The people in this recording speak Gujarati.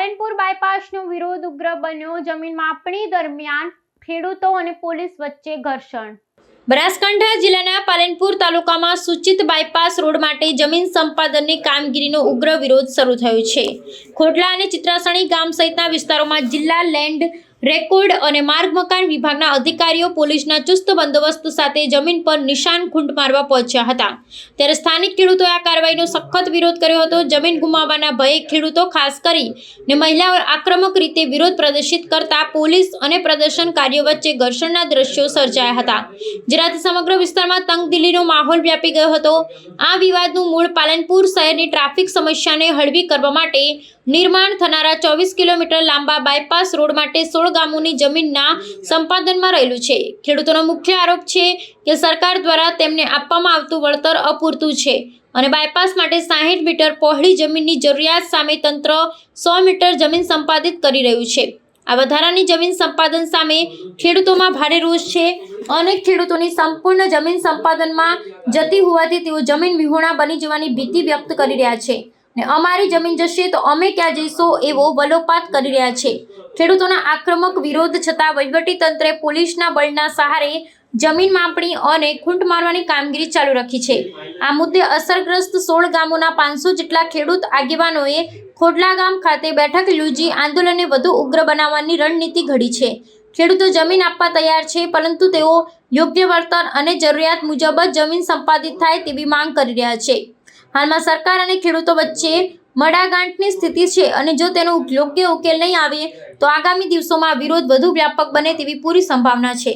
પાલનપુર બાયપાસનો વિરોધ ઉગ્ર બન્યો. જમીન માપણી દરમિયાન ખેડૂતો અને પોલીસ વચ્ચે ઘર્ષણ. બનાસકાંઠા જિલ્લાના પાલનપુર તાલુકામાં સૂચિત બાયપાસ રોડ માટે જમીન સંપાદનની કામગીરીનો ઉગ્ર વિરોધ શરૂ થયો છે. ખોડલા અને ચિત્રાસણી ગામ સહિતના વિસ્તારોમાં જિલ્લા લેન્ડ રેકોર્ડ અને માર્ગ મકાન વિભાગના અધિકારીઓ પોલીસના ચુસ્ત બંદોબસ્ત સાથે જમીન પર નિશાન ખૂંટ મારવા પહોંચ્યા હતા. ત્યારે સ્થાનિક ખેડૂતોએ આ કાર્યવાહીનો સખત વિરોધ કર્યો હતો. જમીન ગુમાવવાના ભયે ખેડૂતો ખાસ કરી ને મહિલાઓ આક્રમક રીતે વિરોધ પ્રદર્શિત કરતા પોલીસ અને પ્રદર્શનકારીઓ વચ્ચે ઘર્ષણના દ્રશ્યો સર્જાયા હતા. જેનાથી સમગ્ર વિસ્તારમાં તંગદિલીનો માહોલ વ્યાપી ગયો હતો. આ વિવાદનું મૂળ પાલનપુર શહેરની ટ્રાફિક સમસ્યાને હળવી કરવા માટે નિર્માણ થનારા ચોવીસ કિલોમીટર લાંબા બાયપાસ રોડ માટે સોળ ગામોની જમીનના સંપાદનમાં રહેલું છે. ખેડૂતોનો મુખ્ય આરોપ છે કે સરકાર દ્વારા તેમને આપવામાં આવતું વળતર અપૂરતું છે અને બાયપાસ માટે સાહીઠ મીટર પહોળી જમીનની જરૂરિયાત સામે તંત્ર સો મીટર જમીન સંપાદિત કરી રહ્યું છે. આ વધારાની જમીન સંપાદન સામે ખેડૂતોમાં ભારે રોષ છે. અનેક ખેડૂતોની સંપૂર્ણ જમીન સંપાદનમાં જતી હોવાથી તેઓ જમીન વિહોણા બની જવાની ભીતિ વ્યક્ત કરી રહ્યા છે. ને અમારી જમીન જશે તો અમે ક્યાં જઈશું એવો વલોપાત કરી રહ્યા છે. ખેડૂતોના આક્રમક વિરોધ છતાં વહીવટી તંત્રે પોલીસના બળના સહારે જમીન માપણી અને ખૂંટ મારવાની કામગીરી ચાલુ રાખી છે. આ મુદ્દે અસરગ્રસ્ત સોળ ગામોના પાંચસો જેટલા ખેડૂત આગેવાનોએ ખોડલા ગામ ખાતે બેઠક યોજી આંદોલનને વધુ ઉગ્ર બનાવવાની રણનીતિ ઘડી છે. ખેડૂતો જમીન આપવા તૈયાર છે, પરંતુ તેઓ યોગ્ય વર્તન અને જરૂરિયાત મુજબ જ જમીન સંપાદિત થાય તેવી માંગ કરી રહ્યા છે. હાલમાં સરકાર અને ખેડૂતો વચ્ચે મડાગાંઠની સ્થિતિ છે અને જો તેનો યોગ્ય ઉકેલ નહીં આવે, તો આગામી દિવસોમાં વિરોધ વધુ વ્યાપક બને તેવી પૂરી સંભાવના છે.